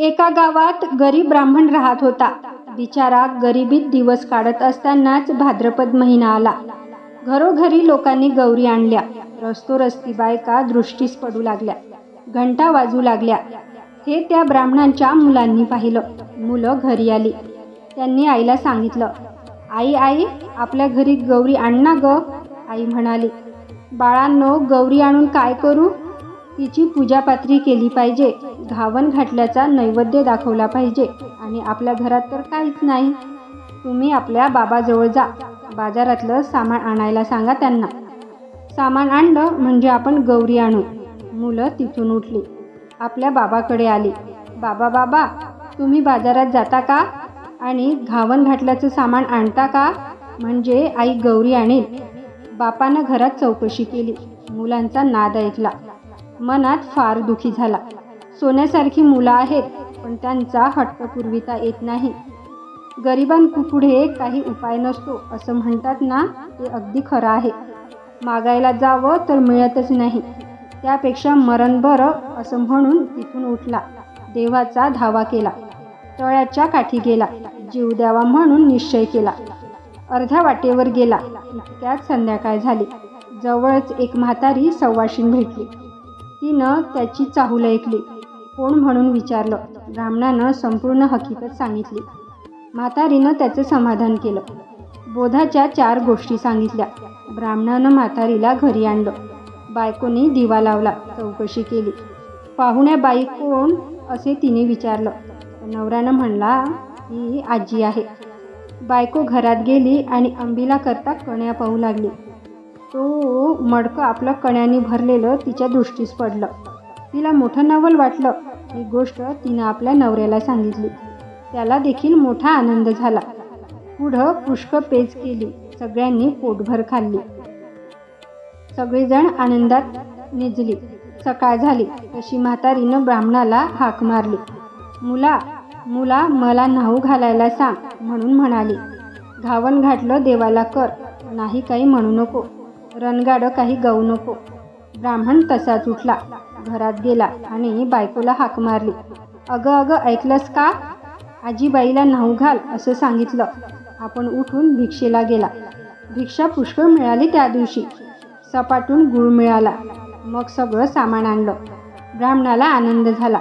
एका गावात गरीब ब्राह्मण राहत होता. बिचारा गरिबीत दिवस काढत असतानाच भाद्रपद महिना आला. घरोघरी लोकांनी गौरी आणल्या. रस्तोरस्ती बायका दृष्टीस पडू लागल्या. घंटा वाजू लागल्या. हे त्या ब्राह्मणांच्या मुलांनी पाहिलं. मुलं घरी आली. त्यांनी आईला सांगितलं. आई आई आपल्या घरी गौरी आण ना गं. आई म्हणाली, बाळांनो गौरी आणून काय करू? तिची पूजापात्री केली पाहिजे, घावन घातल्याचा नैवेद्य दाखवला पाहिजे आणि आपल्या घरात तर काहीच नाही. तुम्ही आपल्या बाबाजवळ जा. बाजारातलं सामान आणायला सांगा त्यांना. सामान आणलं म्हणजे आपण गौरी आणू. मुलं तिथून उठली. आपल्या बाबाकडे आली. बाबा बाबा तुम्ही बाजारात जाता का? आणि घावन घातल्याचं सामान आणता का? म्हणजे आई गौरी आणेल. बापानं घरात चौकशी केली. मुलांचा नाद ऐकला. मनात फार दुःखी झाला. सोन्यासारखी मुलं आहेत पण त्यांचा हट्ट पुरविता येत नाही. गरिबांपुढे काही उपाय नसतो असं म्हणतात ना ते अगदी खरं आहे. मागायला जावं तर मिळतच नाही. त्यापेक्षा मरण बरं असं म्हणून तिथून उठला. देवाचा धावा केला. तळ्याच्या काठी गेला. जीव द्यावा म्हणून निश्चय केला. अर्ध्या वाटेवर गेला त्यात संध्याकाळ झाली. जवळच एक म्हातारी सव्वाशीन भेटली. तिनं त्याची चाहूल ऐकली. कोण म्हणून विचारलं. ब्राह्मणानं संपूर्ण हकीकत सांगितली. म्हातारीनं त्याचं समाधान केलं. बोधाच्या चार गोष्टी सांगितल्या. ब्राह्मणानं म्हातारीला घरी आणलं. बायकोनी दिवा लावला. चौकशी केली. पाहुण्या बाई कोण असे तिने विचारलं. नवऱ्यानं म्हणला ही आजी आहे. बायको घरात गेली आणि अंबिलाकरता कण्या पाहू लागली. तो मडकं आपलं कण्याने भरलेलं तिच्या दृष्टीस पडलं. तिला मोठं नवल वाटलं. ही गोष्ट तिनं आपल्या नवऱ्याला सांगितली. त्याला देखील मोठा आनंद झाला. पुढं पुष्कळ पेज केली. सगळ्यांनी पोटभर खाल्ली. सगळेजण आनंदात निजली. सकाळ झाली तशी म्हातारीनं ब्राह्मणाला हाक मारली. मुला मुला मला न्हाऊ घालायला सांग म्हणून म्हणाली. घावन घातलं देवाला कर. नाही काही म्हणू नको. रणगाडं काही गाऊ नको. ब्राह्मण तसाच उठला. घरात गेला आणि बायकोला हाक मारली. अगं अगं ऐकलंस का? आजीबाईला न्हाऊ घाल असं सांगितलं. आपण उठून भिक्षेला गेला. भिक्षा पुष्कळ मिळाली त्या दिवशी. सपाटून गूळ मिळाला. मग सगळं सामान आणलं. ब्राह्मणाला आनंद झाला.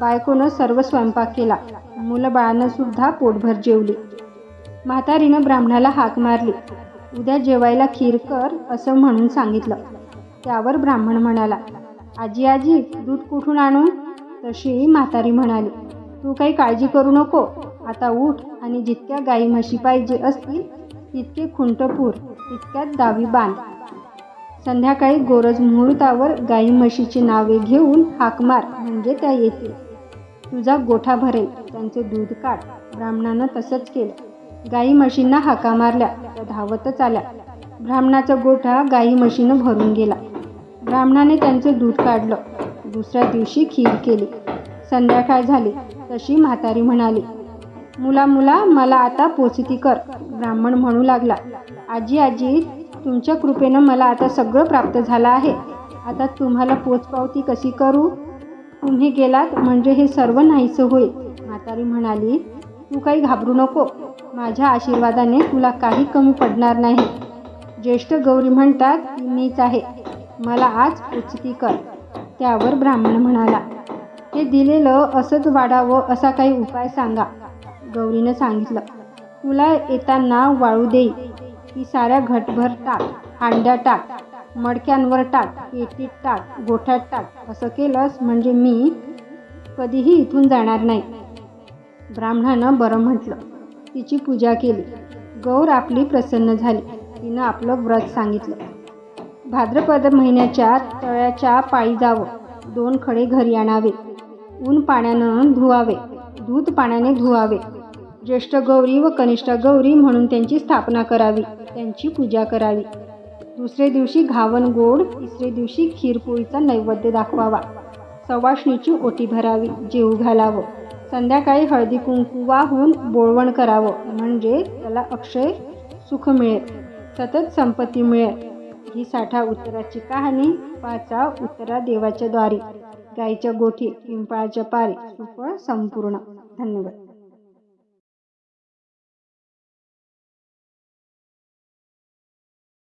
बायकोनं सर्व स्वयंपाक केला. मुलं बाळानं सुद्धा पोटभर जेवली. म्हातारीनं ब्राह्मणाला हाक मारली. उद्या जेवायला खीर कर असं म्हणून सांगितलं. त्यावर ब्राह्मण म्हणाला, आजी आजी दूध कुठून आणू? तशी म्हातारी म्हणाली, तू काही काळजी करू नको. आता उठ आणि जितक्या गाई म्हशी पाहिजे असतील तितके खुंटपूर तितक्यात दावी बांध. संध्याकाळी गोरज मुहूर्तावर गाई म्हशीची नावे घेऊन हाक मार म्हणजे त्या येतील. तुझा गोठा भरेल. त्यांचे दूध काढ. ब्राह्मणानं तसंच केलं. गाई म्हशींना हाका मारल्या. त्या धावतच आल्या. ब्राह्मणाचा गोठा गाई म्हशीनं भरून गेला. ब्राह्मणाने त्यांचं दूध काढलं. दुसऱ्या दिवशी खीर केली. संध्याकाळ झाली तशी म्हातारी म्हणाली, मुला मुला मला आता पोचती कर. ब्राह्मण म्हणू लागला, आजी आजी तुमच्या कृपेनं मला आता सगळं प्राप्त झालं आहे. आता तुम्हाला पोचपावती कशी करू? तुम्ही गेलात म्हणजे हे सर्व नाहीसं होईल. म्हातारी म्हणाली, तू काही घाबरू नको. माझ्या आशीर्वादाने तुला काही कमी पडणार नाही. ज्येष्ठ गौरी म्हणतात ती मीच आहे. मला आज उचती कर. त्यावर ब्राह्मण म्हणाला, हे दिलेलं असंच वाढावं असा काही उपाय सांगा. गौरीनं सांगितलं, तुला येताना वाळू देई. ती साऱ्या घटभर टाक. हांड्या टाक. मडक्यांवर टाक. पेटीत टाक. गोठ्यात टाक. असं केलंस म्हणजे मी कधीही इथून जाणार नाही. ब्राह्मणानं बरं म्हटलं. तिची पूजा केली. गौर आपली प्रसन्न झाली. तिनं आपलं व्रत सांगितलं. भाद्रपद महिन्याच्या तळ्याच्या पाळी जावं. दोन खडे घरी आणावे. ऊन पाण्यानं धुवावे. दूध पाण्याने धुवावे. ज्येष्ठ गौरी व कनिष्ठ गौरी म्हणून त्यांची स्थापना करावी. त्यांची पूजा करावी. दुसरे दिवशी घावन गोड. तिसरे दिवशी खीरपोळीचा नैवेद्य दाखवावा. सवाष्णीची ओटी भरावी. जेवू घालावं. संध्याकाळी हळदी-कुंकू वाहून बोळवण करावं म्हणजे त्याला अक्षय सुख मिळेल. सतत संपत्ती मिळेल. ही साठा उत्तराची कहाणी वाचा उत्तरा देवाच्या द्वारी गाईच्या गोठी पिंपळाच्या पारी सुफळ संपूर्ण धन्यवाद